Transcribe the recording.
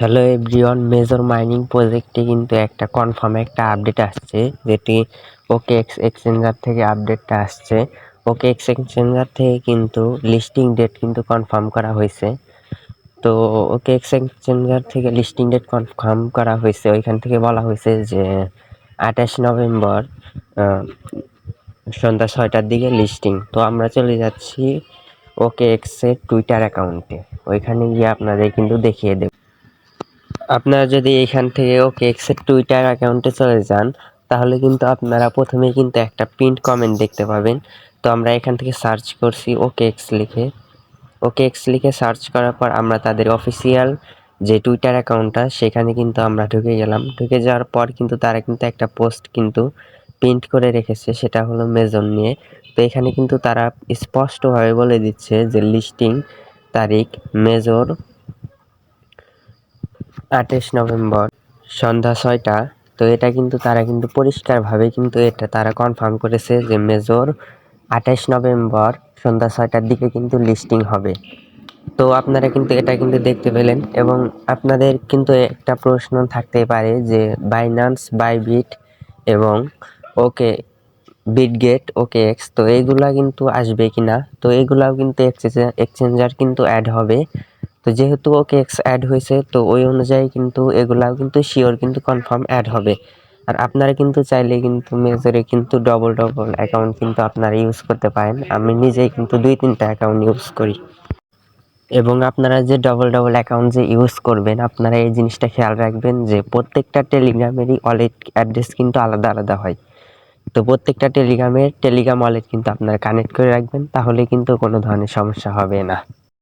Hello everyone major mining প্রজেক্টে কিন্তু একটা কনফার্ম একটা আপডেট আসছে, যেটি ওকে এক্স এক্সচেঞ্জার থেকে আপডেটটা আসছে। ওকে এক্স এক্সচেঞ্জার থেকে কিন্তু লিস্টিং ডেট কিন্তু কনফার্ম করা হয়েছে। তো ওকে এক্স এক্সচেঞ্জার থেকে লিস্টিং ডেট কনফার্ম করা হয়েছে, ওইখান থেকে বলা হয়েছে যে আঠাশ নভেম্বর সন্ধ্যা ছয়টার দিকে লিস্টিং তো আমরা চলে যাচ্ছি ওকে এক্সের টুইটার অ্যাকাউন্টে ওইখানে গিয়ে আপনাদের কিন্তু দেখিয়ে দেব। আপনারা যদি এখান থেকে, ওকে এক্সের টুইটার অ্যাকাউন্টে চলে যান, তাহলে কিন্তু আপনারা প্রথমে কিন্তু একটা প্রিন্ট কমেন্ট দেখতে পাবেন। তো আমরা এখান থেকে সার্চ করছি ওকে এক্স লিখে। ওকে এক্স লিখে সার্চ করার পর আমরা তাদের অফিসিয়াল যে টুইটার অ্যাকাউন্টটা সেখানে কিন্তু আমরা ঢুকে গেলাম। ঢুকে যাওয়ার পর কিন্তু তারা কিন্তু একটা পোস্ট কিন্তু প্রিন্ট করে রেখেছে, সেটা হলো মেজন নিয়ে। তো এখানে কিন্তু তারা স্পষ্টভাবে বলে দিচ্ছে যে লিস্টিং তারিখ মেজর আঠাশ নভেম্বর, সন্ধ্যা ছয়টা। তো এটা কিন্তু তারা কিন্তু পরিষ্কারভাবে কিন্তু এটা তারা কনফার্ম করেছে যে মেজর আঠাশ নভেম্বর সন্ধ্যা ছয়টার দিকে কিন্তু লিস্টিং হবে। তো আপনারা কিন্তু এটা কিন্তু দেখতে পেলেন এবং আপনাদের কিন্তু একটা প্রশ্ন থাকতে পারে যে বাইনান্স বাইবিট এবং ওকে বিটগেট ওকে এক্স তো এইগুলা কিন্তু আসবে কিনা? তো এইগুলাও কিন্তু এক্সচেঞ্জার কিন্তু অ্যাড হবে। তো যেহেতু ওকে এক্স অ্যাড হয়েছে, তো ওই অনুযায়ী কিন্তু এগুলাও কিন্তু শিওর কিন্তু কনফার্ম অ্যাড হবে। আর আপনারা কিন্তু চাইলে কিন্তু মেজরে কিন্তু ডবল ডবল অ্যাকাউন্ট কিন্তু আপনারা ইউজ করতে পারেন। আমি নিজেই কিন্তু দুই তিনটা অ্যাকাউন্ট ইউজ করি। এবং আপনারা যে ডবল ডবল অ্যাকাউন্ট যে ইউজ করবেন, আপনারা এই জিনিসটা খেয়াল রাখবেন যে প্রত্যেকটা টেলিগ্রামেরই ওয়ালেট অ্যাড্রেস কিন্তু আলাদা আলাদা হয়। তো প্রত্যেকটা টেলিগ্রামের টেলিগ্রাম ওয়ালেট কিন্তু আপনারা কানেক্ট করে রাখবেন, তাহলে কিন্তু কোনো ধরনের সমস্যা হবে না।